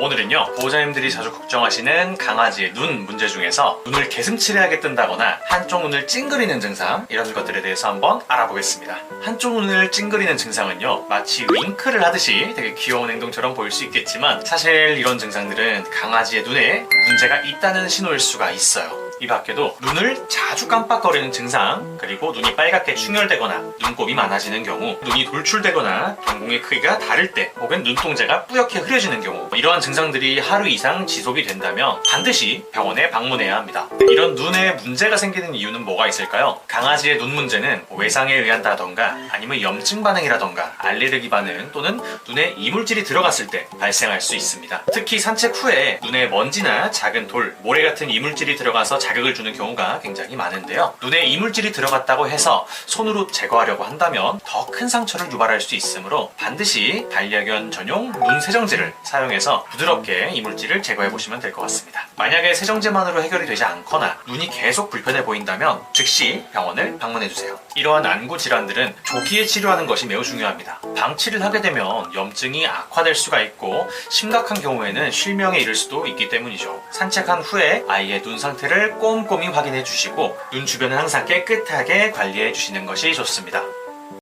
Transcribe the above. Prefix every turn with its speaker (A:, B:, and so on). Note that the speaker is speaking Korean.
A: 오늘은요 보호자님들이 자주 걱정하시는 강아지의 눈 문제 중에서 눈을 개슴츠레하게 뜬다거나 한쪽 눈을 찡그리는 증상 이런 것들에 대해서 한번 알아보겠습니다. 한쪽 눈을 찡그리는 증상은요 마치 윙크를 하듯이 되게 귀여운 행동처럼 보일 수 있겠지만 사실 이런 증상들은 강아지의 눈에 문제가 있다는 신호일 수가 있어요 이 밖에도 눈을 자주 깜빡거리는 증상, 그리고 눈이 빨갛게 충혈되거나 눈곱이 많아지는 경우, 눈이 돌출되거나 경공의 크기가 다를 때, 혹은 눈동자가 뿌옇게 흐려지는 경우, 이러한 증상들이 하루 이상 지속이 된다면 반드시 병원에 방문해야 합니다. 이런 눈에 문제가 생기는 이유는 뭐가 있을까요? 강아지의 눈 문제는 외상에 의한다던가 아니면 염증 반응이라던가 알레르기 반응 또는 눈에 이물질이 들어갔을 때 발생할 수 있습니다. 특히 산책 후에 눈에 먼지나 작은 돌, 모래 같은 이물질이 들어가서 자극을 주는 경우가 굉장히 많은데요. 눈에 이물질이 들어갔다고 해서 손으로 제거하려고 한다면 더 큰 상처를 유발할 수 있으므로 반드시 반려견 전용 눈 세정제를 사용해서 부드럽게 이물질을 제거해 보시면 될 것 같습니다. 만약에 세정제만으로 해결이 되지 않거나 눈이 계속 불편해 보인다면 즉시 병원을 방문해 주세요. 이러한 안구 질환들은 조기에 치료하는 것이 매우 중요합니다. 방치를 하게 되면 염증이 악화될 수가 있고 심각한 경우에는 실명에 이를 수도 있기 때문이죠. 산책한 후에 아이의 눈 상태를 꼼꼼히 확인해 주시고 눈 주변은 항상 깨끗하게 관리해 주시는 것이 좋습니다.